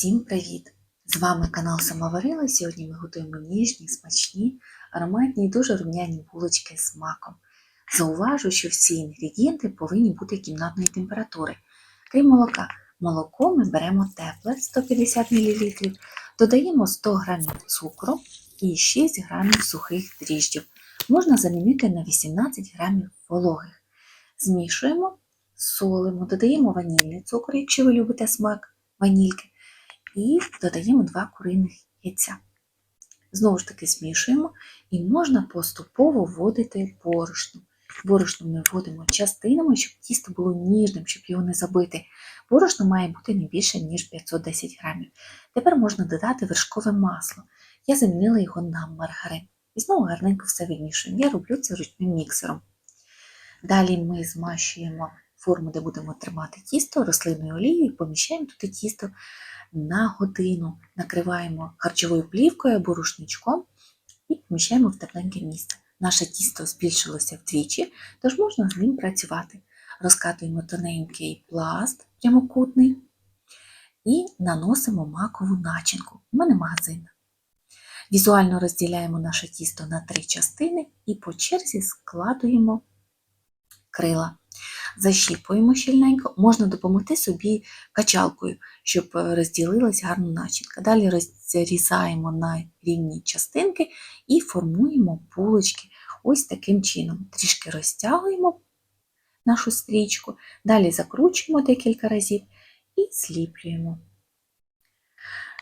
Всім привіт! З вами канал Самоварила. Сьогодні ми готуємо ніжні, смачні, ароматні і дуже рум'яні булочки з маком. Зауважу, що всі інгредієнти повинні бути кімнатної температури. Крім молока, молоко ми беремо тепле 150 мл, додаємо 100 г цукру і 6 г сухих дріжджів. Можна замінити на 18 г вологих. Змішуємо, солимо, додаємо ванільний цукор, якщо ви любите смак ванільки і додаємо 2 куриних яйця. Знову ж таки змішуємо і можна поступово вводити борошно. Борошно ми вводимо частинами, щоб тісто було ніжним, щоб його не забити. Борошно має бути не більше, ніж 510 грамів. Тепер можна додати вершкове масло. Я замінила його на маргарин. І знову гарненько все вимішуємо. Я роблю це ручним міксером. Далі ми змащуємо форму, де будемо тримати тісто рослинною олією і поміщаємо туди тісто на годину. Накриваємо харчовою плівкою або рушничком і поміщаємо в тепленьке місце. Наше тісто збільшилося вдвічі, тож можна з ним працювати. Розкатуємо тоненький пласт прямокутний і наносимо макову начинку. У мене магазинна. Візуально розділяємо наше тісто на три частини і по черзі складуємо крила. Защіпуємо щільненько, можна допомогти собі качалкою, щоб розділилась гарна начинка. Далі розрізаємо на рівні частинки і формуємо булочки ось таким чином. Трішки розтягуємо нашу стрічку, далі закручуємо декілька разів і зліплюємо.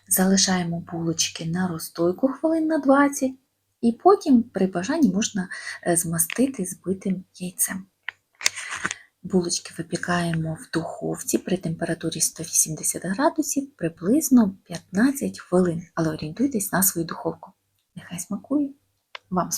Залишаємо булочки на розстойку хвилин на 20, і потім при бажанні можна змастити збитим яйцем. Булочки випікаємо в духовці при температурі 180 градусів приблизно 15 хвилин, але орієнтуйтесь на свою духовку. Нехай смакує вам.